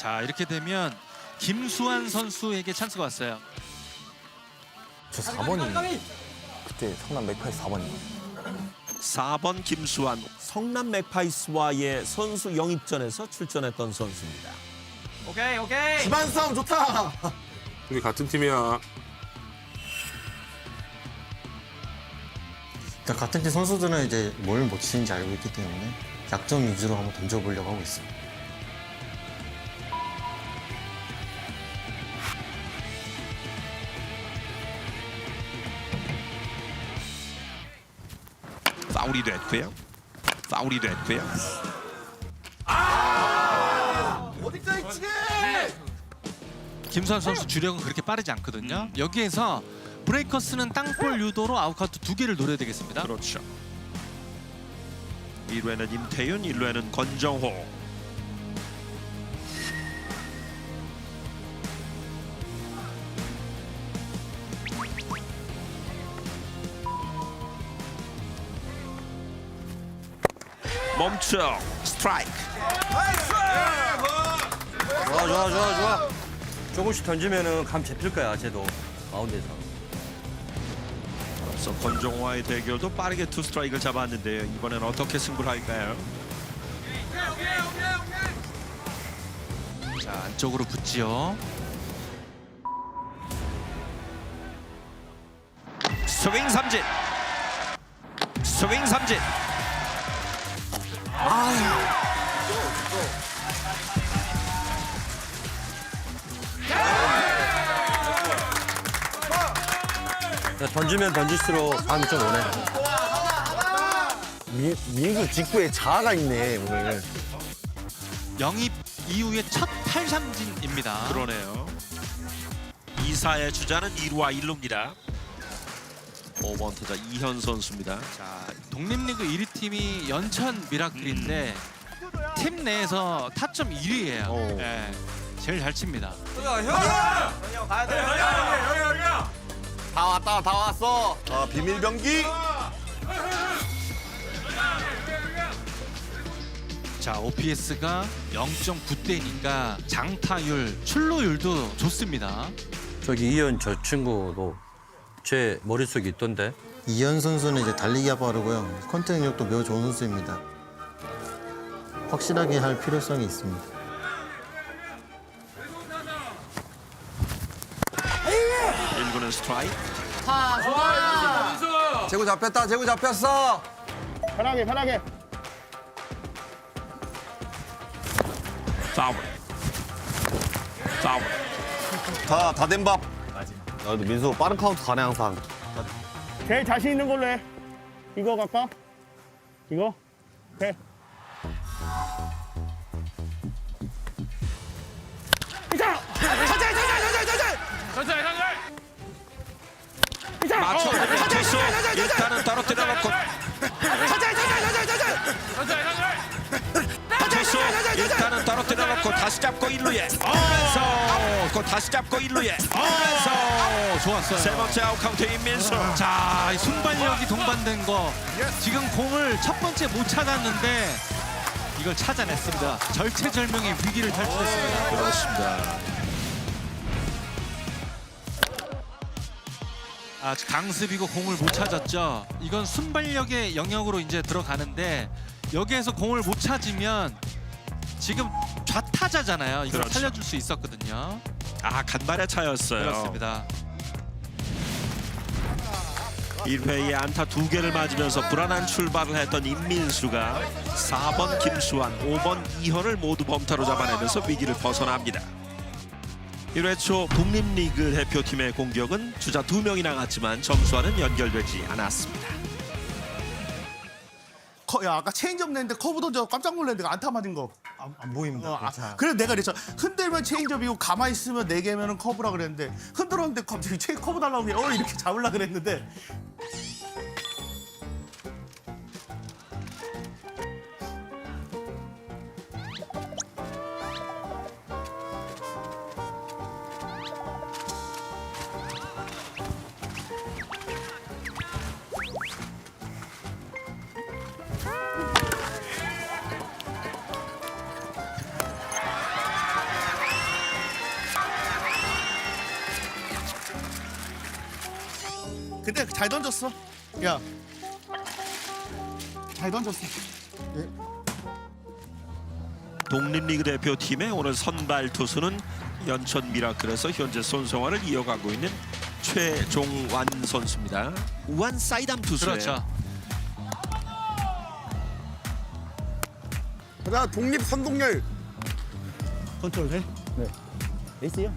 자 이렇게 되면 김수환 선수에게 찬스가 왔어요. 저 4번이 그때 성남 맥파이 4번이 4번 김수환 성남 맥파이스와의 선수 영입전에서 출전했던 선수입니다. 오케이 오케이. 집안 싸움 좋다. 우리 같은 팀이야. 일단 같은 팀 선수들은 이제 뭘 못 치는지 알고 있기 때문에 약점 위주로 한번 던져보려고 하고 있습니다. 파울이 됐고요. 파울이 됐고요. 김수환 선수 주력은 그렇게 빠르지 않거든요. 여기에서 브레이커스는 땅볼 유도로 아웃카트 두 개를 노려야 되겠습니다. 그렇죠. 1회는 임태윤, 1회는 권정호. 멈춰 스트라이크 좋아 좋아 좋아 좋아. 조금씩 던지면은 감 잡힐 거야 쟤도 가운데서. 앞서 권정호와의 대결도 빠르게 투 스트라이크를 잡았는데요 이번엔 어떻게 승부를 할까요? 자 안쪽으로 붙지요. 스윙 삼진 스윙 삼진 던지면 던질수록 감이 좀 오네. 미, 민수 직구에 자아가 있네 오늘. 영입 이후의 첫 탈삼진입니다. 그러네요. 이사의 주자는 1루와 1루입니다. 5번 타자 이현 선수입니다. 자 독립리그 1위 팀이 연천 미라클인데 팀 내에서 타점 1위예요. 오. 예, 제일 잘 칩니다. 다 왔다 다 왔어. 아 비밀 병기. 자 OPS가 0.9대니까 장타율, 출루율도 좋습니다. 저기 이현 저 친구도 제 머릿속에 있던데. 이현 선수는 이제 달리기가 빠르고요. 컨택력도 매우 좋은 선수입니다. 확실하게 할 필요성이 있습니다. 일구는 스트라이크. 재구 잡혔다 재구 잡혔어. 편하게 편하게 파울. 파울. 다다 된 밥. 아, 근데 민수 빠른 카운트 가네 항상. 제일 자신 있는 걸로 해 이거 갈까? 이거? 해 맞춰. 투수 일단은 떨어뜨려 놓고. 떨어뜨려 놓고 다시 잡고 1루에. 오면서 그 다시 잡고 1루에. 오면서 어, 좋았어요. 세 번째 아웃 카운트 임민수. 자, 이 순발력이 동반된 거. 지금 공을 첫 번째 못 찾았는데 이걸 찾아냈습니다. 절체절명의 위기를 탈출했습니다. 그렇습니다. 아, 강습이고 공을 못 찾았죠. 이건 순발력의 영역으로 이제 들어가는데 여기에서 공을 못 찾으면 지금 좌 타자잖아요. 이걸 그렇죠. 살려줄 수 있었거든요. 아 간발의 차였어요. 그렇습니다. 1회에 안타 두 개를 맞으면서 불안한 출발을 했던 임민수가 4번 김수환, 5번 이현을 모두 범타로 잡아내면서 위기를 벗어납니다. 1회 초 독립리그 대표팀의 공격은 주자 두 명이 나갔지만 점수와는 연결되지 않았습니다. 커, 야 아까 체인지업 냈는데 커브 던져 깜짝 놀랐는데 안타 맞은 거. 안, 안 보입니다. 어, 아, 그래서 내가 그랬죠. 흔들면 체인지업이고 가만히 있으면 네 개면은 커브라 그랬는데 흔들었는데 갑자기 체인 커브 달라고 그래. 어 이렇게 잡으려 그랬는데 근데 잘 던졌어. 야. 잘 던졌어. 독립리그 대표팀의 오늘 선발 투수는 연천 미라클에서 현재 손성화를 이어가고 있는 최종완 선수입니다. 우한 사이담 투수예요. 그렇죠. 가자 독립 선동열. 컨트롤 돼? 네. 에이스요?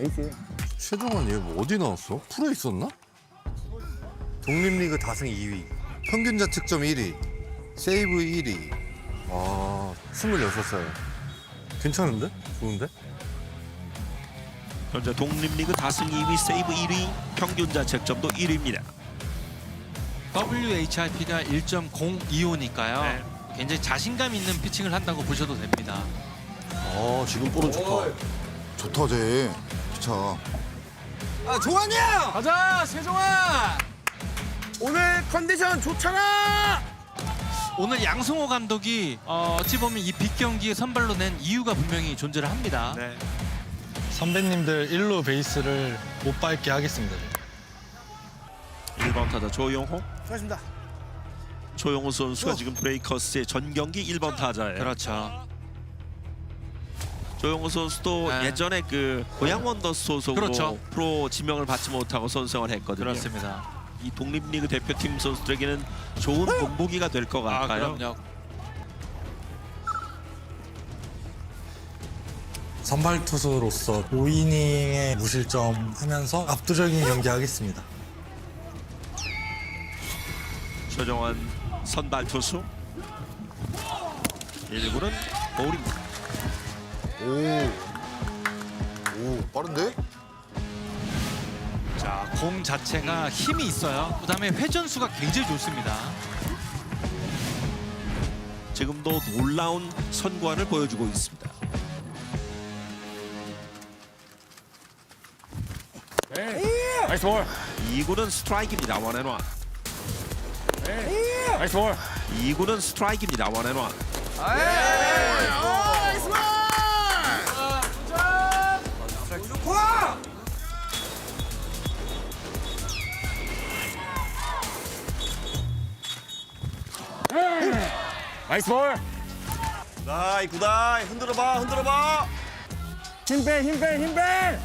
에이스요. 최종원 얘뭐 어디 나왔어? 프로에 있었나? 독립리그 다승 2위, 평균 자책점 1위, 세이브 1위. 아, 26살. 괜찮은데? 좋은데? 현재 독립리그 다승 2위, 세이브 1위, 평균 자책점도 1위입니다. WHIP가 1.025니까요. 네. 굉장히 자신감 있는 피칭을 한다고 보셔도 됩니다. 아, 지금 볼은 좋다. 좋다, 쟤. 기차. 가자 세종아. 오늘 컨디션 좋잖아. 오늘 양승호 감독이 어, 어찌 보면 이 빅 경기에 선발로 낸 이유가 분명히 존재를 합니다. 네. 선배님들 일루 베이스를 못 밟게 하겠습니다. 1번 타자 조용호. 수고하셨습니다. 조용호 선수가 지금 브레이커스의 전 경기 1번 타자예요. 그렇죠. 조용호 선수도 네. 예전에 그 고양 원더스 소속으로 그렇죠. 프로 지명을 받지 못하고 선생을 했거든요. 그렇습니다. 이 독립리그 대표팀 선수들에게는 좋은 본보기가 될 것 아, 같아요. 그럼요. 선발 투수로서 5이닝에 무실점 하면서 압도적인 경기 하겠습니다. 최정환 선발 투수 1구는 볼입니다. 오, 빠른데? 자, 공 자체가 힘이 있어요. 그다음에 회전수가 굉장히 좋습니다. 지금도 놀라운 선구안을 보여주고 있습니다. 나이스 볼. 2구는 스트라이크입니다. 원앤원. 나이스 볼. 2구는 스트라이크입니다. 원앤원. 나이스 볼. 구다이, 구다이. 흔들어봐, 흔들어봐. 힘 빼, 힘 빼, 힘 빼.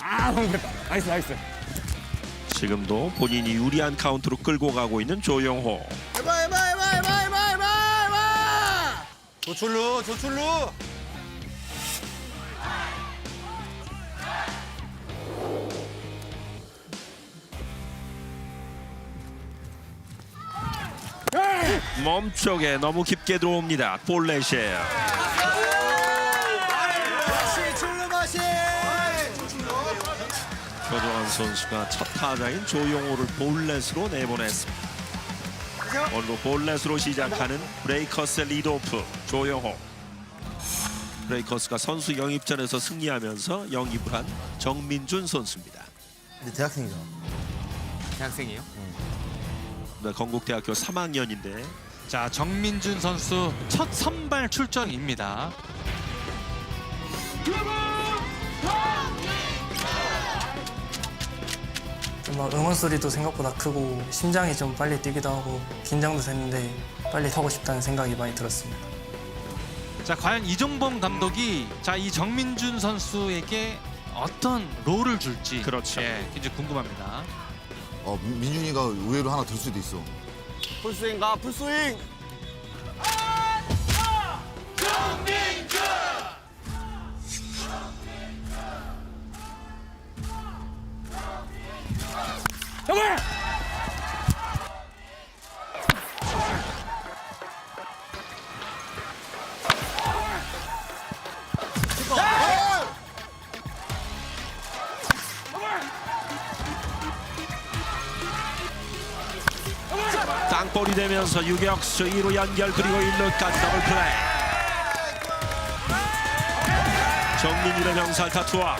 아. 나이스, 나이스. 지금도 본인이 유리한 카운트로 끌고 가고 있는 조용호. 해봐, 해봐, 해봐, 해봐, 해봐, 해봐, 해봐. 조출루, 조출루. 몸쪽에 너무 깊게 들어옵니다. 볼넷이에요. 조정환 선수가 첫 타자인 조용호를 볼넷으로 내보냈습니다. 오늘도 볼넷으로 시작하는 브레이커스 리드오프 조용호. 브레이커스가 선수 영입전에서 승리하면서 영입을 한 정민준 선수입니다. 근데 대학생이잖아. 대학생이에요? 네, 건국대학교 3학년인데 자, 정민준 선수 첫 선발 출전입니다. 좀막 응원 소리도 생각보다 크고 심장이 좀 빨리 뛰기도 하고 긴장도 됐는데 빨리 타고 싶다는 생각이 많이 들었습니다. 자, 과연 이종범 감독이 자, 이 정민준 선수에게 어떤 롤을 줄지 그렇죠. 예, 굉장히 궁금합니다. 어, 민준이가 의외로 하나 들 수도 있어. 풀스윙 가, 풀스윙. 땅볼이 되면서 유격수 2루 연결 그리고 1루까지 더블 플레이. 정민이의 병살 타 투아